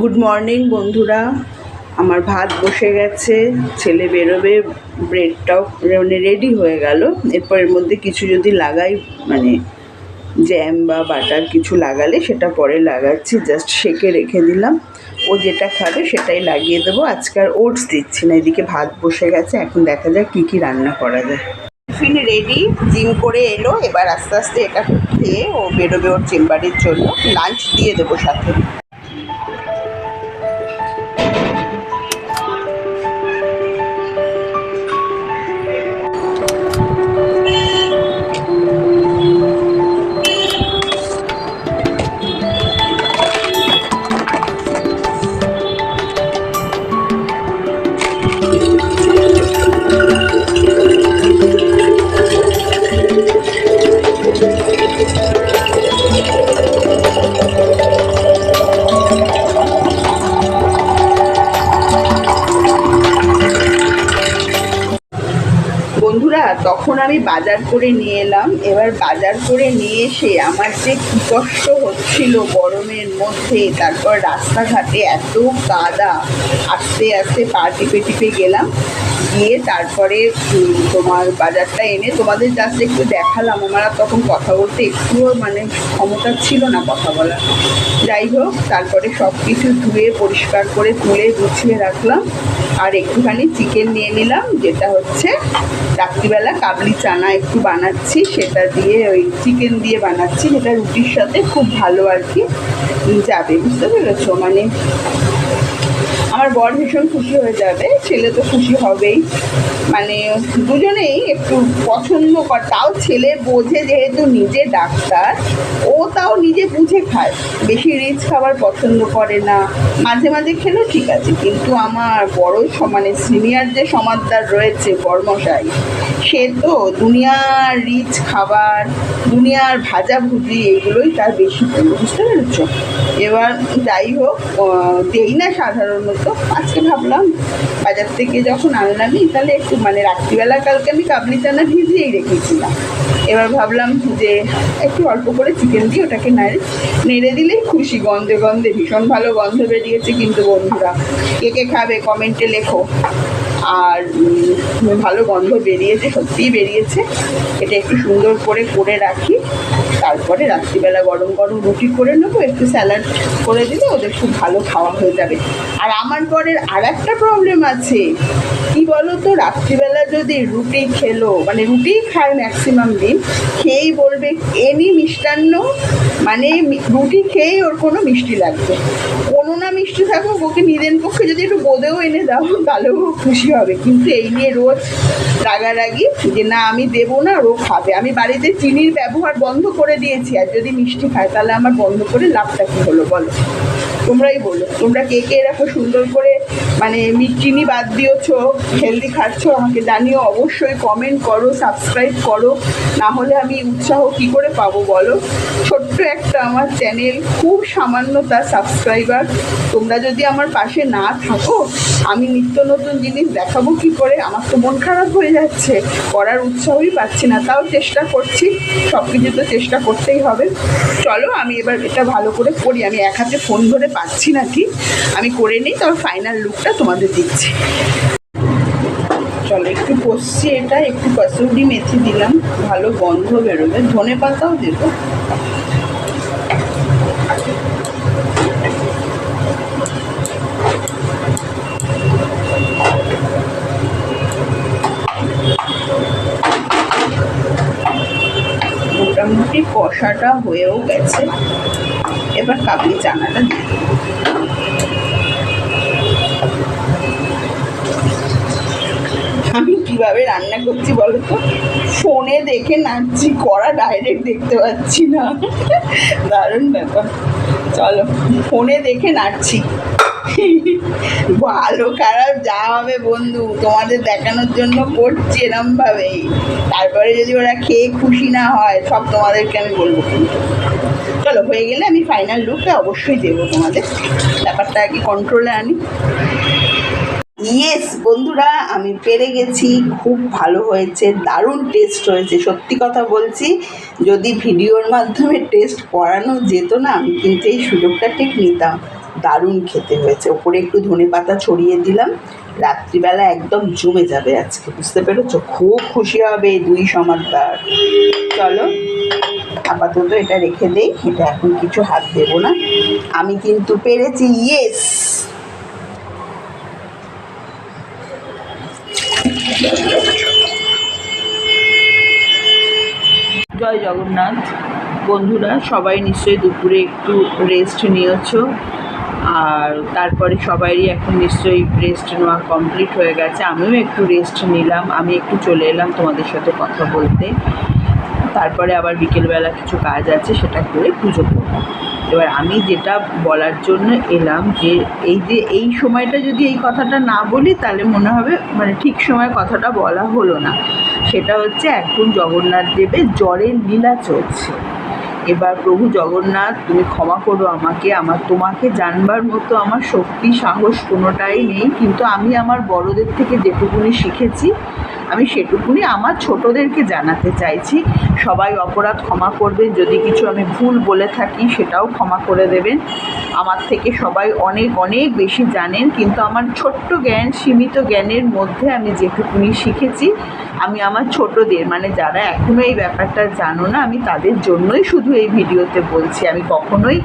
Good morning বন্ধুরা। আমার ভাত বসে গেছে, ছেলে বেরোবে ব্রেডটাও মানে রেডি হয়ে গেল। এরপর এর মধ্যে কিছু যদি লাগাই মানে জ্যাম বা বাটার কিছু লাগালে সেটা পরে লাগাচ্ছি জাস্ট সেকে রেখে দিলাম। ও যেটা খাবে সেটাই লাগিয়ে দেবো। আজকে আর ওটস দিচ্ছি না, এদিকে ভাত বসে গেছে। এখন দেখা যাক কী কী রান্না করা যায়। টিফিন রেডি জিম করে এলো। এবার আস্তে আস্তে এটা খেয়ে ও বেরোবে ওর চেম্বারের জন্য। লাঞ্চ দিয়ে দেবো সাথে। বাজার করে নিয়ে এলাম। এবার বাজার করে নিয়ে এসে আমার যে কী কষ্ট হচ্ছিল গরমের মধ্যে, তারপর রাস্তাঘাটে এত কাদা, আস্তে আস্তে পা টিপে টিপে গেলাম। গিয়ে তারপরে তোমার বাজারটা এনে তোমাদের জাস্ট একটু দেখালাম। আমার তখন কথা বলতে একটুও মানে ক্ষমতা ছিল না কথা বলার। যাই হোক, তারপরে সব কিছু ধুয়ে, পরিষ্কার করে, তুলে, গুছিয়ে রাখলাম। আর একটুখানি চিকেন নিয়ে নিলাম, যেটা হচ্ছে রাত্রিবেলা কাবলি চানা। একটু বানাচ্ছি, সেটা দিয়ে ওই চিকেন দিয়ে বানাচ্ছি সেটা রুটির সাথে খুব ভালো আর কি যাবে, বুঝতে পেরেছ? মানে আমার বর ভীষণ খুশি হয়ে যাবে, ছেলে তো খুশি হবেই। মানে দুজনেই একটু পছন্দ কর তাও ছেলে বোঝে যেহেতু নিজে ডাক্তার, ও তাও নিজে বুঝে খায়। বেশি রিচ খাবার পছন্দ করে না। মাঝে মাঝে খেলেও ঠিক আছে, কিন্তু আমার বড় সমানে সিনিয়র যে সমাজদার রয়েছে, বর্মশাই, সে তো দুনিয়ার রিচ খাবার, দুনিয়ার ভাজা ভুজি এগুলোই তার বেশি বুঝতে পেরেছ? এবার যাই হোক দেই না সাধারণত। আজকে ভাবলাম বাজার থেকে যখন আনলামই, তাহলে একটু মানে রাত্রিবেলা কালকে আমি কাবলি চানা ভিজিয়েই রেখেছিলাম। এবার ভাবলাম যে একটু অল্প করে চিকেন দিয়ে ওটাকে নাড়ে। নেড়ে দিলেই খুশি, গন্ধে গন্ধে, ভীষণ ভালো গন্ধ বেরিয়েছে কিন্তু বন্ধুরা। কে কে খাবে কমেন্টে লেখো। আর ভালো গন্ধ বেরিয়েছে, সত্যিই বেরিয়েছে। এটা একটু সুন্দর করে করে রাখি। তারপরে রাত্রিবেলা গরম গরম রুটি করে নেব, একটু স্যালাড করে দিলে ওদের খুব ভালো খাওয়া হয়ে যাবে। আর আমার পরের আর একটা প্রবলেম আছে। কি বলো তো রাত্রিবেলা যদি রুটি খেলো মানে রুটিই খায় ম্যাক্সিমাম দিন, খেয়েই বলবে এনি মিষ্টান্ন। মানে রুটি খেয়েই ওর কোনো মিষ্টি লাগবে। কোনো না মিষ্টি থাকুক, ওকে নিদেন পক্ষে যদি একটু বোধেও এনে দাও তাহলেও খুশি হবে। কিন্তু এই নিয়ে রোজ রাগারাগি, যে না, আমি দেবো না ও খাবে। আমি বাড়িতে চিনির ব্যবহার বন্ধ করে দিয়েছি, আর যদি মিষ্টি খায়, তাহলে আমার বন্ধ করে লাভটা কী হলো বলো? তোমরাই বলো। তোমরা কে কে এরকম সুন্দর করে মানে চিনি বাদ দিয়েছ হেলদি খাচ্ছো, আমাকে জানিও, অবশ্যই কমেন্ট করো সাবস্ক্রাইব করো। না হলে আমি উৎসাহ কি করে পাবো বলো? ছোট্ট একটা আমার চ্যানেল খুব সামান্য তার সাবস্ক্রাইবার তোমরা যদি আমার পাশে না থাকো, আমি নিত্য নতুন জিনিস দেখাবো কি করে? আমার তো মন খারাপ হয়ে যাচ্ছে, করার উৎসাহই পাচ্ছি না। তাও চেষ্টা করছি সব কিছু তো চেষ্টা করতেই হবে। চলো, আমি এবার এটা ভালো করে করি। আমি এক হাতে ফোন ধরে পাচ্ছি না কি আমি করে নিই তবে ফাইনাল লুকটা তোমাদের দিচ্ছি। চলো। একটু কষছি এটা, একটু কসুরি মেথি দিলাম। ভালো গন্ধ বেরোবে। ধনে পাতাও দেবো। মোটামুটি কষাটা হয়েও গেছে। এবার কাবলি চানাটা দিয়ে দেবো। আমি কীভাবে রান্না করছি বলো তো? ফোনে দেখে নাচছি করা ডাইরেক্ট দেখতে পাচ্ছি না। দারুণ ব্যাপার। চলো, ফোনে দেখে নাচছি ভালো খারাপ যা হবে বন্ধু, তোমাদের দেখানোর জন্য করছি এরমভাবেই। তারপরে যদি ওরা খেয়ে খুশি না হয়, সব তোমাদেরকে আমি বলব কিন্তু। চলো, হয়ে গেলে আমি ফাইনাল লুকটা অবশ্যই দেবো তোমাদের। ব্যাপারটা কি কন্ট্রোলে আনি। ইয়েস বন্ধুরা, আমি পেরে গেছি। খুব ভালো হয়েছে, দারুণ টেস্ট হয়েছে। সত্যি কথা বলছি, যদি ভিডিওর মাধ্যমে টেস্ট করানো যেত না, আমি কিন্তু এই সুযোগটা ঠিক নিতাম। দারুণ খেতে হয়েছে। ওপরে একটু ধনে পাতা ছড়িয়ে দিলাম। রাত্রিবেলা একদম জমে যাবে আজকে, বুঝতে পেরেছ? খুব খুশি হবে দুই সমানদার চলো, আপাতত এটা রেখে দেই। এটা এখন কিছু হাত দেবো না। আমি কিন্তু পেরেছি ইয়েস জয় জগন্নাথ। বন্ধুরা, সবাই নিশ্চয়ই দুপুরে একটু রেস্ট নিয়েছ। আর তারপরে সবারই এখন নিশ্চয়ই রেস্ট নেওয়া কমপ্লিট হয়ে গেছে। আমিও একটু রেস্ট নিলাম। আমি একটু চলে এলাম তোমাদের সাথে কথা বলতে। তারপরে আবার বিকেলবেলা কিছু কাজ আছে, সেটা করে পুজো করব। এবার আমি যেটা বলার জন্য এলাম যে এই যে এই সময়টা যদি এই কথাটা না বলি, তাহলে মনে হবে মানে ঠিক সময় কথাটা বলা হলো না। সেটা হচ্ছে এখন জগন্নাথ দেবের জ্বরের লীলা চলছে। এবার প্রভু জগন্নাথ, তুমি ক্ষমা করো আমাকে, আমার তোমাকে জানবার মতো আমার শক্তি, সাহস কোনোটাই নেই। কিন্তু আমি আমার বড়দের থেকে যেটুকুনি শিখেছি আমি সেটুকুনি আমার ছোটদেরকে জানাতে চাইছি। সবাই অপরাধ ক্ষমা করবেন, যদি কিছু আমি ভুল বলে থাকি সেটাও ক্ষমা করে দেবেন। আমার থেকে সবাই অনেক অনেক বেশি জানেন, কিন্তু আমার ছোট্ট জ্ঞান, সীমিত জ্ঞানের মধ্যে আমি যেটুকুনি শিখেছি, আমি আমার ছোটদের মানে যারা এখনও এই ব্যাপারটা জানো না, আমি তাদের জন্যই শুধু এই ভিডিওতে বলছি। আমি কখনোই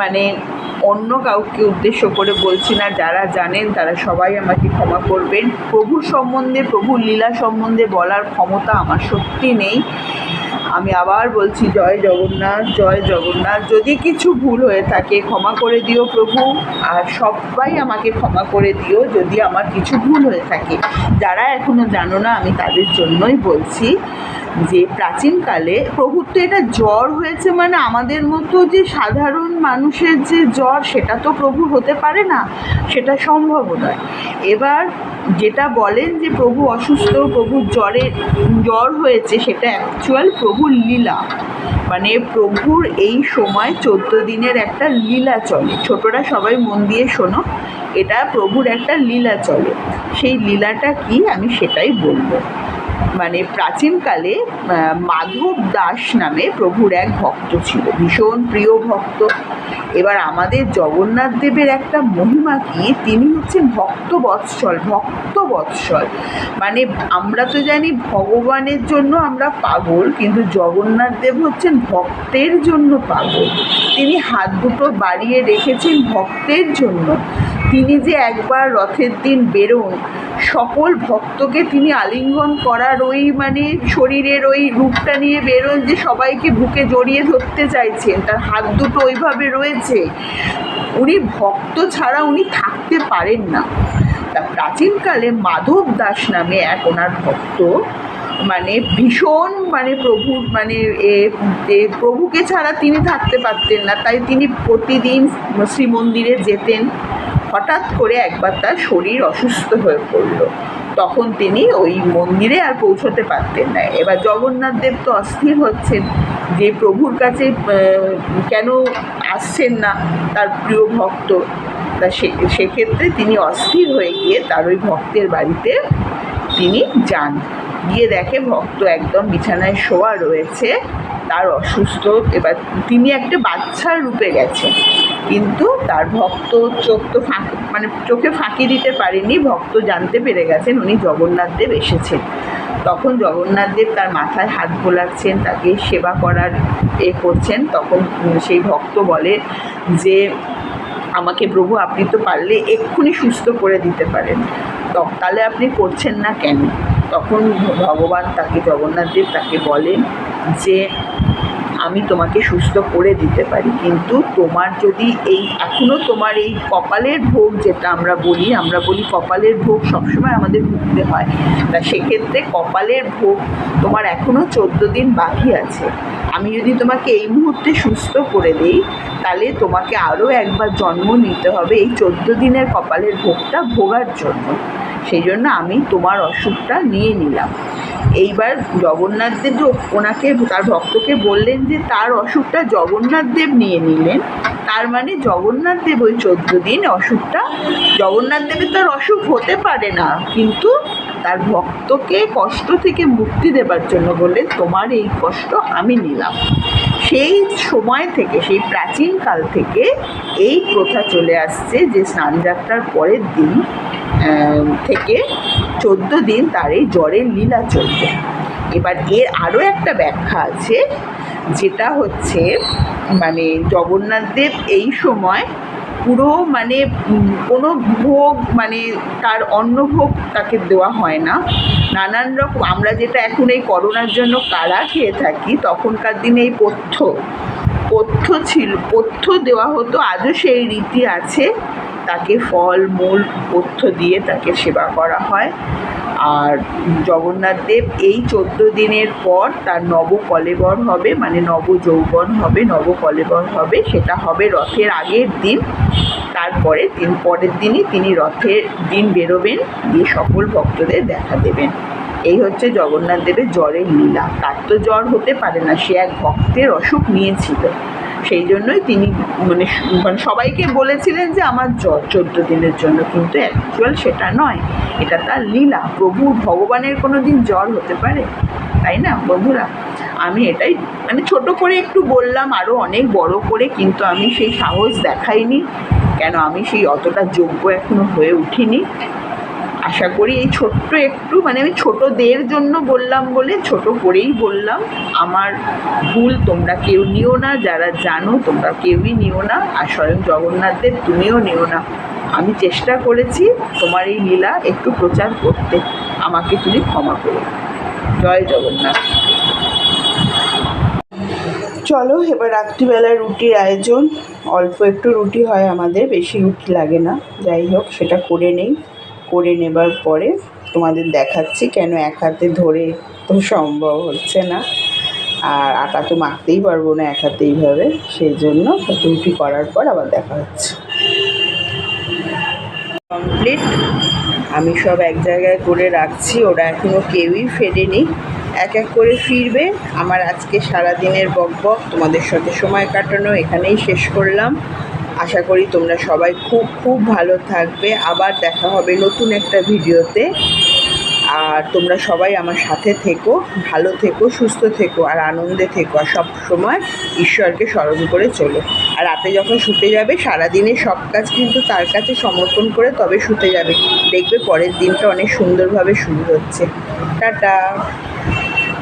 মানে অন্য কাউকে উদ্দেশ্য করে বলছি না, যারা জানেন তারা সবাই আমাকে ক্ষমা করবেন। প্রভু সম্বন্ধে প্রভুর লীলা সম্বন্ধে বলার ক্ষমতা আমার সত্যি নেই। আমি আবার বলছি, জয় জগন্নাথ জয় জগন্নাথ। যদি কিছু ভুল হয়ে থাকে, ক্ষমা করে দিও প্রভু। আর সবাই আমাকে ক্ষমা করে দিও যদি আমার কিছু ভুল হয়ে থাকে। যারা এখনও জানো না, আমি তাদের জন্যই বলছি। যে প্রাচীনকালে প্রভুর তো এটা জ্বর হয়েছে মানে আমাদের মতো যে সাধারণ মানুষের যে জ্বর, সেটা তো প্রভু হতে পারে না, সেটা সম্ভব নয়। এবার যেটা বলেন যে প্রভু অসুস্থ প্রভুর জ্বরে, জ্বর হয়েছে, সেটা অ্যাকচুয়াল প্রভুর লীলা। মানে প্রভুর এই সময় চোদ্দ দিনের একটা লীলা চলে। ছোটরা সবাই মন দিয়ে শোনো, এটা প্রভুর একটা লীলা চলে। সেই লীলাটা কি? আমি সেটাই বলব। মানে প্রাচীনকালে মাধব দাস নামে প্রভুর এক ভক্ত ছিল। ভীষণ প্রিয় ভক্ত। এবার আমাদের জগন্নাথ দেবের একটা মহিমা কি? তিনি হচ্ছেন ভক্ত বৎসল ভক্ত বৎসল মানে আমরা তো জানি ভগবানের জন্য আমরা পাগল, কিন্তু জগন্নাথ দেব হচ্ছেন ভক্তের জন্য পাগল। তিনি হাত দুটো বাড়িয়ে রেখেছেন ভক্তের জন্য। তিনি যে একবার রথের দিন বেরোন, সকল ভক্তকে তিনি আলিঙ্গন করার ওই মানে শরীরের ওই রূপটা নিয়ে বেরোন যে সবাইকে বুকে জড়িয়ে ধরতে চাইছেন, তার হাত দুটো ওইভাবে রয়েছে। উনি ভক্ত ছাড়া উনি থাকতে পারেন না। তা প্রাচীনকালে মাধব দাস নামে এক ওনার ভক্ত মানে ভীষণ মানে প্রভুর মানে এ প্রভুকে ছাড়া তিনি থাকতে পারতেন না, তাই তিনি প্রতিদিন শ্রীমন্দিরে যেতেন। হঠাৎ করে একবার তার শরীর অসুস্থ হয়ে পড়ল। তখন তিনি ওই মন্দিরে আর পৌঁছতে পারতেন না। এবার জগন্নাথ দেব তো অস্থির হচ্ছেন। যে প্রভুর কাছে কেন আসছেন না তার প্রিয় ভক্ত, তা সে, সেক্ষেত্রে তিনি অস্থির হয়ে গিয়ে তার ওই ভক্তের বাড়িতে তিনি যান। গিয়ে দেখে ভক্ত একদম বিছানায় শোয়া রয়েছে, তার অসুস্থ। এবার তিনি একটা বাচ্চার রূপে গেছেন। কিন্তু তার ভক্ত চোখ তো ফাঁক মানে চোখে ফাঁকি দিতে পারেনি, ভক্ত জানতে পেরে গেছেন উনি জগন্নাথ দেব এসেছেন। তখন জগন্নাথ দেব তার মাথায় হাত বোলাচ্ছেন, তাকে সেবা করার এ করছেন, তখন সেই ভক্ত বলে যে, আমাকে প্রভু, আপনি তো পারলে এক্ষুনি সুস্থ করে দিতে পারেন। তাহলে আপনি করছেন না কেন? তখন ভগবান তাকে, জগন্নাথ দেব তাকে বলেন যে আমি তোমাকে সুস্থ করে দিতে পারি। কিন্তু তোমার যদি এই এখনও তোমার এই কপালের ভোগ যেটা আমরা বলি আমরা বলি কপালের ভোগ সবসময় আমাদের ভুগতে হয়। তা সেক্ষেত্রে কপালের ভোগ তোমার এখনও চোদ্দ দিন বাকি আছে। আমি যদি তোমাকে এই মুহূর্তে সুস্থ করে দিই, তাহলে তোমাকে আরও একবার জন্ম নিতে হবে এই চোদ্দ দিনের কপালের ভোগটা ভোগার জন্য। সেই জন্য আমি তোমার অসুখটা নিয়ে নিলাম। এইবার জগন্নাথ দেব ওনাকে, তার ভক্তকে বললেন যে তার অসুখটা জগন্নাথদেব নিয়ে নিলেন। তার মানে জগন্নাথদেব ওই চোদ্দ দিন অসুখটা জগন্নাথদেবের তার অসুখ হতে পারে না, কিন্তু তার ভক্তকে কষ্ট থেকে মুক্তি দেবার জন্য বললেন, তোমার এই কষ্ট আমি নিলাম। সেই সময় থেকে, সেই প্রাচীনকাল থেকে এই প্রথা চলে আসছে যে স্নানযাত্রার পরের দিন থেকে চোদ্দ দিন তার এই জ্বরের লীলা চলবে। এবার এর আরও একটা ব্যাখ্যা আছে, যেটা হচ্ছে মানে জগন্নাথদেব এই সময় পুরো মানে কোনো ভোগ মানে তার অন্নভোগ তাকে দেওয়া হয় না। নানান রকম, আমরা যেটা এখন এই করোনার জন্য কারা খেয়ে থাকি, তখনকার দিনে এই পথ্য। পথ্য ছিল, পথ্য দেওয়া হতো, আজও সেই রীতি আছে। তাকে ফল, মূল, পথ্য দিয়ে তাকে সেবা করা হয়। আর জগন্নাথ দেব এই চোদ্দ দিনের পর তার নব কলেবর হবে মানে নব যৌবন হবে নব কলেবর হবে, সেটা হবে রথের আগের দিন। তারপরে তিন পরের দিনই তিনি রথের দিন বেরোবেন, দিয়ে সকল ভক্তদের দেখা দেবেন। এই হচ্ছে জগন্নাথ দেবের জ্বরের লীলা। তার তো জ্বর হতে পারে না, সে এক ভক্তের অসুখ নিয়েছিল। সেই জন্যই তিনি মানে মানে সবাইকে বলেছিলেন যে আমার জ্বর চোদ্দ দিনের জন্য, কিন্তু অ্যাকচুয়াল সেটা নয়। এটা তার লীলা। প্রভু ভগবানের কোনো দিন জ্বর হতে পারে? তাই না, বন্ধুরা? আমি এটাই মানে ছোট করে একটু বললাম আরও অনেক বড় করে, কিন্তু আমি সেই সাহস দেখাইনি। কেন, আমি সেই অতটা যোগ্য এখনও হয়ে উঠিনি। আশা করি এই ছোট্ট একটু মানে আমি ছোটদের জন্য বললাম বলে ছোট করেই বললাম। আমার ভুল তোমরা কেউ নিও না, যারা জানো তোমরা কেউই নিও না, আর স্বয়ং জগন্নাথদের তুমিও নিও না। আমি চেষ্টা করেছি তোমার এই লীলা একটু প্রচার করতে। আমাকে তুমি ক্ষমা করো। জয় জগন্নাথ। চলো, এবার রাত্রিবেলায় রুটির আয়োজন। অল্প একটু রুটি হয় আমাদের, বেশি রুটি লাগে না। যাই হোক, সেটা করে নেই। করে নেবার পরে তোমাদের দেখাচ্ছি কেন এক হাতে ধরে তো সম্ভব হচ্ছে না। আর আটা তো মাখতেই পারব না এক হাতে এইভাবে সেই জন্য রুটি করার পর আবার দেখা হচ্ছে। কমপ্লিট আমি সব এক জায়গায় করে রাখছি, ওরা এখনও কেউই ফেরেনি। এক এক করে ফিরবে। আমার আজকে সারা দিনের বক বক, তোমাদের সাথে সময় কাটানো, এখানেই শেষ করলাম। আশা করি তোমরা সবাই খুব খুব ভালো থাকবে। আবার দেখা হবে নতুন একটা ভিডিওতে। আর তোমরা সবাই আমার সাথে থেকো, ভালো থেকো, সুস্থ থেকো, আর আনন্দে থেকো, আর সব সময় ঈশ্বরকে স্মরণ করে চলো। আর রাতে যখন শুতে যাবে, সারাদিনে সব কাজ কিন্তু তার কাছে সমর্পণ করে তবে শুতে যাবে। দেখবে পরের দিনটা অনেক সুন্দরভাবে শুরু হচ্ছে। টাটা!